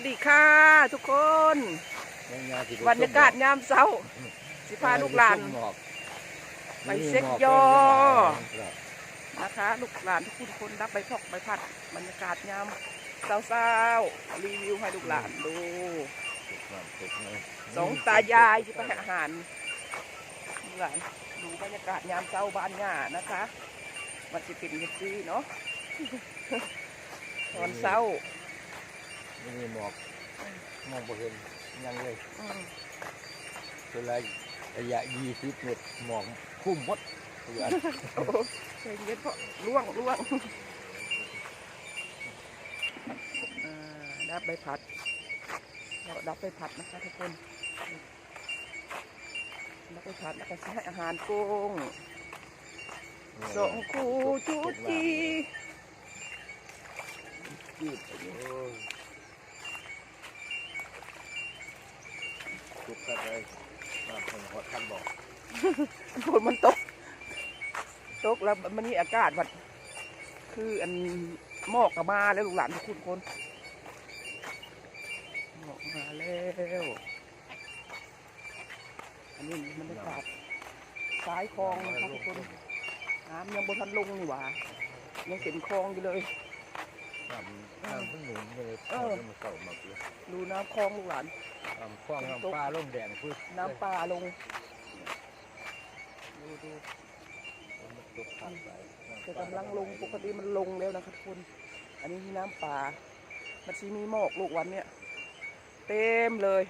วัสดีค่ะ ทุกคน บรรยากาศยามเช้า สิพาลูกหลาน ไปเซ็กยอ นะคะ ลูกหลานทุกคนรับใบพอกใบพัด บรรยากาศยามเช้าๆรีวิวให้ลูกหลานดูสองตายายที่ไปให้อาหารลูกหลานดูบรรยากาศยามเช้าบ้านหญ้านะคะมันจะเป็นยังซี่เนาะตอนเช้า ไม่มีหมอกมองบ่เห็นยังเลยอืมเวลาระยะยี่สิบเมตรหมอกคุ้มหมดเพื่อนโอ้โหใจเย็นเพราะล่วงล่วงอ่าดับใบพัดเราดับใบพัดนะคะทุกคนดับใบพัดแล้วก็ใช้อาหารกุ้งสองคูจูจี ยืดโอ้ยทุกข์ เลยผมขอท่านบอกฝนมันตก ตกแล้วมันนี่อากาศมันคืออันหมอกกับมาแล้วลูกหลานทุกคนหมอกมาแล้วอันนี้มันบรรยากาศซ้ายคลองนะคะทุกคนน้ำยังบนทันลงนี่หว่ายังเป็นคลองอยู่เลย น้ำน้ำเพิ่งหนุนเลยเออ มันเก่ามาเพื่อดูน้ำคลองลูกหลาน น้ำคว้างน้ำปลาล่มแดงพื้นน้ำป่าลง ดูดูมันตกขัดไปจะกำลังลงปกติมันลงแล้วนะคะทุกคน อันนี้ที่น้ำป่ามันชีมีหมอกลูกวันเนี่ย เต็มเลย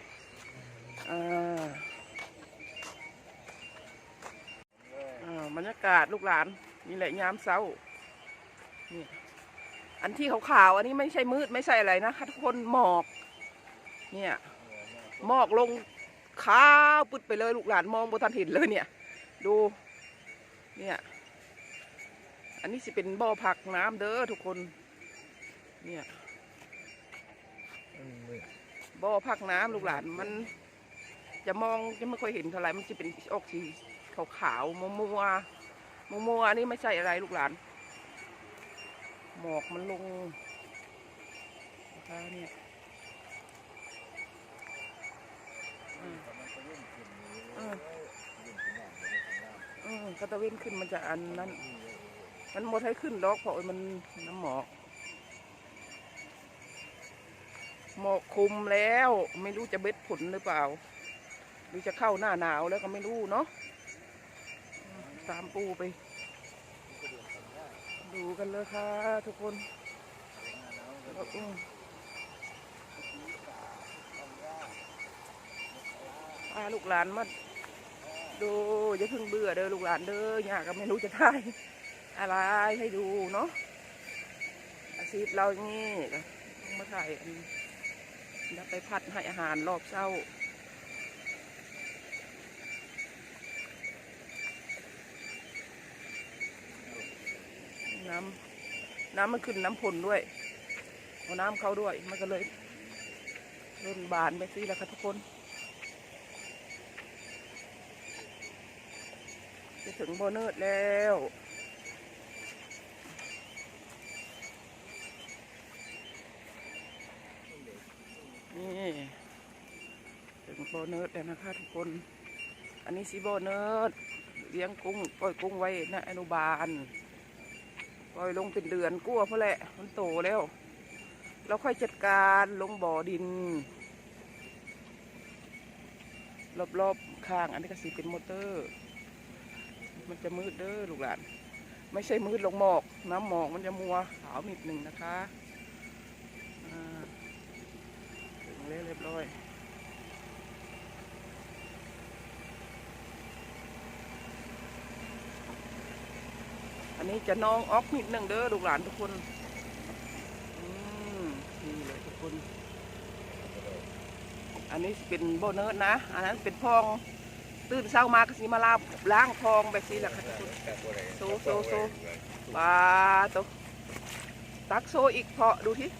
อ่าอ่าบรรยากาศลูกหลานนี่แหละยามเช้านี่ อันที่ขาวๆอันนี้ไม่ใช่มืดไม่ใช่อะไรนะคะทุกคนหมอก เนี่ยหมอกลงขาวปุดไปเลยลูกหลานมองบนทันเห็นเลยเนี่ย ดู เนี่ย อันนี้สิเป็นบ่อผักน้ำเด้อทุกคน เนี่ยบ่อผักน้ำลูกหลานมัน จะมองจะไม่ค่อยเห็นเท่าไหร่มันจะเป็นออกสีขาวๆมัวมัวมัวมัวๆอันนี้ไม่ใช่อะไรลูกหลาน หมอกมันลงนะคะเนี่ยอืมอืมกระตะเว้นขึ้นมันจะอันนั้น มันหมดให้ขึ้นดอกเพราะมันน้ำหมอก หมอกคุมแล้ว ไม่รู้จะเบ็ดผลหรือเปล่า หรือจะเข้าหน้าหนาวแล้วก็ไม่รู้เนาะตามปูไป ดูกันเลยค่ะทุกคนพาลูกหลานมาดูอย่าเพิ่งเบื่อเด้อลูกหลานเด้ออยากก็ไม่รู้จะได้อะไรให้ดูเนาะอาชีพเรานี่มาถ่ายอันแล้วไปพัดให้อาหารรอบเช้า น้ำน้ำมันขึ้นน้ำพลด้วยเอาน้ำเข้าด้วยมันก็เลยร่นบานไปสิแล้วค่ะทุกคน จะถึงโบเนิร์ดแล้วนี่ถึงโบเนิร์ดแล้วนะคะทุกคน อันนี้สิโบเนิร์ดเลี้ยงกุ้งปล่อยกุ้งไว้นะอนุบาล ปล่อยลงเป็นเดือนกลัวเพราะแหละ มันโตแล้ว เราค่อยจัดการลงบ่อดิน รอบๆข้าง อันนี้ก็สีเป็นมอเตอร์ มันจะมืดเด้อลูกหลาน ไม่ใช่มืดลงหมอก น้ำหมอกมันจะมัวขาวนิดหนึ่งนะคะอ่าถึงเรียบร้อย นี้จะน้องออกนิดหนึ่งเด้อลูกหลานทุกคนอืมนี่เลยทุกคน อันนี้เป็นโบเนิร์นะ อันนั้นเป็นพอง ตื่นเช้ามาก็สิมาลาบล้างพองแบบนี้แหละค่ะทุกคนโซโซโซปลาตัวตักโซอีกเพาะดูที่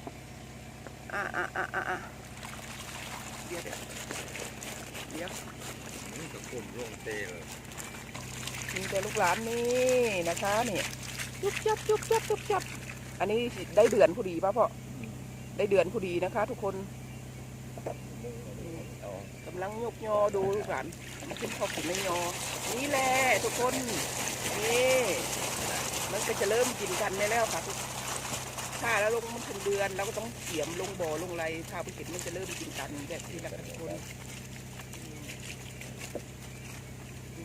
อ่าอ่าอ่าอ่าเดี๋ยวเดี๋ยวเดี๋ยวนี่ก็กลุ่มร่วงเตเลย มีแต่ลูกหลานนี่นะคะนี่จุ๊บจับจุ๊บจับจุ๊บจับอันนี้ได้เดือนพอดีป่ะพ่อได้เดือนพอดีนะคะ ทุกคนมุ้งเอากำลังยกยอดูลูกหลานมันขึ้นพอกินไม่ยอ นี่แหละทุกคนนี่มันก็จะเริ่มกินกันได้แล้วค่ะทุกถ้าแล้วลงมันถึงเดือนเราก็ต้องเสียมลงบ่อลงไรถ้าไปเห็นมันจะเริ่มกินกันแบบที่ละทุกคน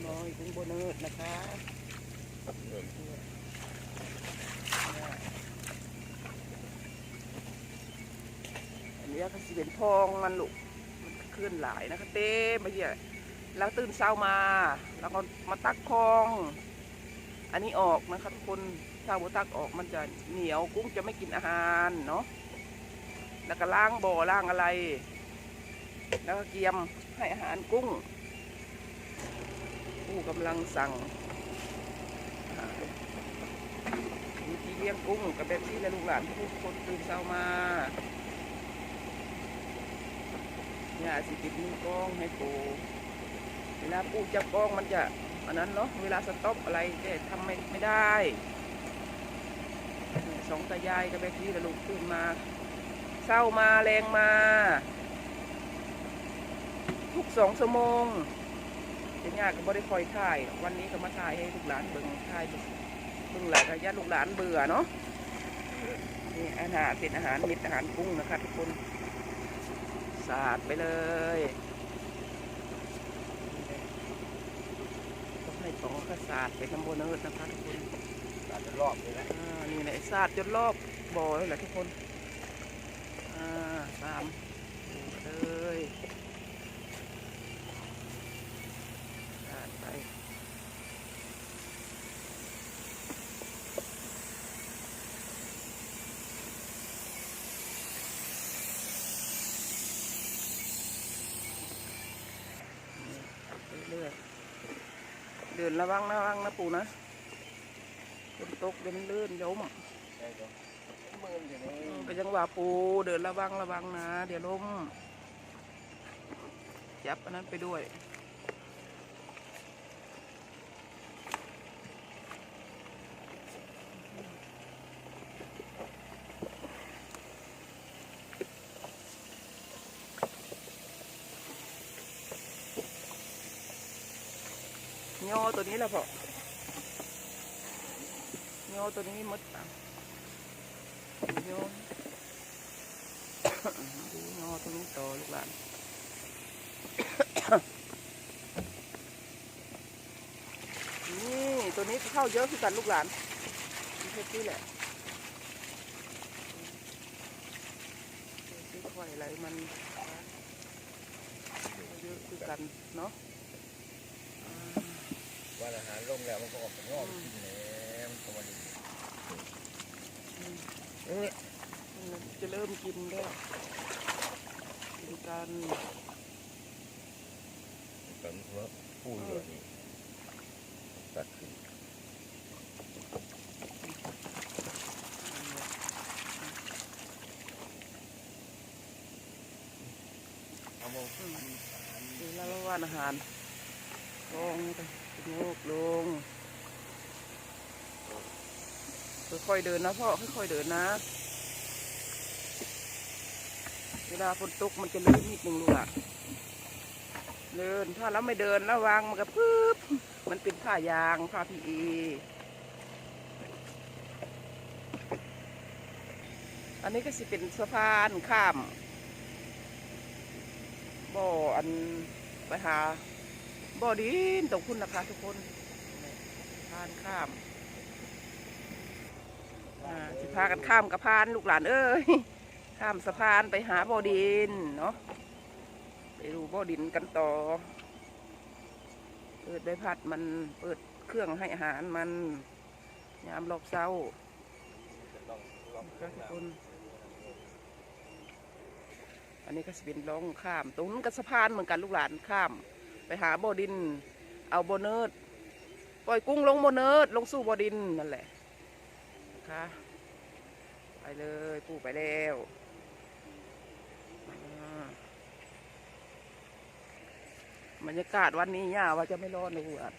น้อยกุ้งโบเนิร์ดนะคะเริ่มอันนี้ก็สิเป็นพองมันลูกมันเคลื่อนหลายนะคะเต้มาเหี้ยแล้วตื่นเช้ามา แล้วก็มาตักพอง อันนี้ออกนะคะทุกคนถ้าบัตักออกมันจะเหนียวกุ้งจะไม่กินอาหารเนาะแล้วก็ล้างบ่อล้างอะไร แล้วก็เกียมให้อาหารกุ้ง ผู้กำลังสั่งอาหารวิธีเลี้ยงกุ้งกับแบบที่และลูกหลานทุกคนตื่นเช้ามาเนี่ยสิติดมือกล้องให้ปูเวลาปูจับกล้องมันจะอันนั้นเนาะเวลาสต็อปอะไรจะทำไม่ไม่ได้สองตายายกับแบบนี้ละลูกตื่นมาเศร้ามาแรงมา ทุกสองชั่วโมง จะยากก็บ่ได้คอยถ่าย วันนี้ก็มาถ่ายให้ลูกหลานเบิ่งถ่ายเบิ่งเบิ่งหลานกับญาติลูกหลานเบื่อเนาะนี่อาหารเป็นอาหารเม็ดอาหารกุ้งนะคะทุกคนสาดไปเลยต้องให้สองก็สาดไปทำโบเนิร์ดนะคะทุกคนตัดจะรอบเลยนะอ่านี่แหละสาดจนรอบบ่อเลยแหละทุกคนอ่าสามเลยสาดไปเรื่อยๆเดิน ระวังระวังนะปู่นะฝนตกเดินลื่นโยมใช่ก็มืออย่างก็ยังว่าปูเดินระวังระวังนะ เดี๋ยวล้มจับอันนั้นไปด้วย ยอตัวนี้แหละพอยอตัวนี้มดอะโยดูงอตรงนี้โตลูกหลานนี่ตัวนี้เข้าเยอะคือกันลูกหลานนี่แค่ที่แหละที่ค่อยอะไรมันเยอะคือกันเนาะ อ่าอาหารลงแล้วมันก็ออกจากงอกกินแหนมตัวนี้อืมเอ้ยมันจะเริ่มกินแล้วกินกันกันว่าพูดอยู่นี่ตัดขึ้นเอาโมอืมดูแล้วว่าอาหารลงไป โงกลง ค่อยๆเดินนะพ่อ ค่อยๆเดินนะ เวลาฝนตกมันจะลื่นนิดนึงลูกอะเดิน ถ้าเราไม่เดินระวังมันก็ปึ๊บ มันเป็นผ้ายางผ้าพีเออันนี้ก็สิเป็นสะพานข้ามบ่ออันไปหา บ่อดินตรงคุณนะคะทุกคนพานข้ามสิพากันข้ามกับพานลูกหลานเอ้ยข้ามสะพานไปหาบ่อดินเนาะไปดูบ่อดินกันต่อ เปิดใบพัดมันเปิดเครื่องให้อาหารมันยามรอบเช้าต้องลองครับทุกคนอันนี้ก็จะเป็นล่องข้าม ตรงนู้นก็สะพานเหมือนกันลูกหลานข้าม ไปหาบ่อดิน เอาบ่อเนิร์ดปล่อยกุ้งลงบ่อเนิร์ดลงสู่บ่อดินนั่นแหละนะคะไปเลยปูไปแล้วบรรยากาศวันนี้ย่าว่าจะไม่ร้อนเลยลูกหลาน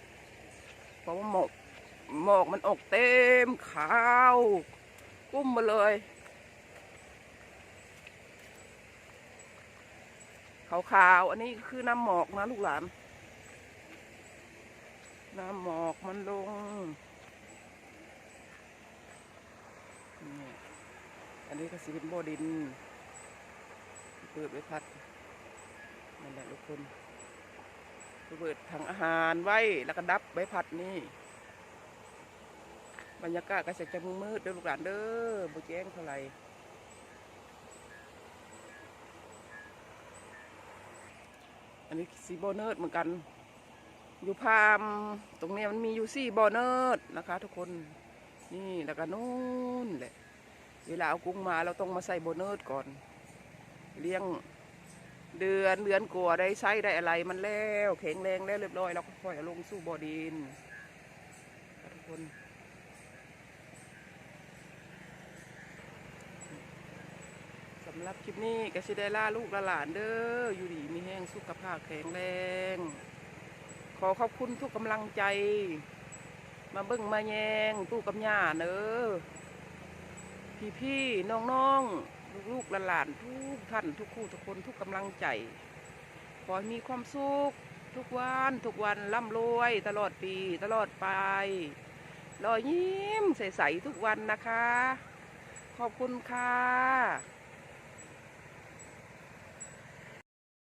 เพราะว่าหมอกหมอกมันออกเต็มขาวกุ้มมาเลย ขาวๆ อันนี้คือน้ำหมอกนะลูกหลาน น้ำหมอกมันลง อันนี้ก็สิเป็นบ่ดิน เปิดไว้พัดนั่นแหละทุกคนเปิดถังอาหารไว้แล้วก็ดับไว้พัดนี่ บรรยากาศก็จะจะมืดๆเด้อลูกหลานเด้อบ่แจ้งเท่าไหร่ นนี้สีบอเนิร์ดเหมือนกัน อยู่พามตรงนี้มันมีอยู่สี่บอเนิร์ดนะคะ ทุกคนนี่แล้วก็นู่นแหละเวลาเอากุ้งมาเราต้องมาใส่โบเนิร์ดก่อน เลี้ยงเดือนเดือนกลัวได้ใช้ได้อะไรมันแล้วแข็งแรงแล้วเรียบร้อยเราก็ค่อยลงสู่บ่อดินทุกคน สำหรับคลิปนี้ก็สิได้ล่าลูกละหลานเด้ออยู่ดีมีแห้งสุขภาพแข็งแรง ขอขอบคุณทุกกำลังใจ มาเบิ่งมาแยงตู้กับย่าเด้อพี่พี่ๆน้องๆลูกหลานทุกท่านทุกคู่ทุกคนทุกกำลังใจ ขอให้มีความสุขทุกวันทุกวันร่ำรวย ตลอดปีตลอดไปรอยยิ้มใสๆทุกวันนะคะ ขอบคุณค่ะ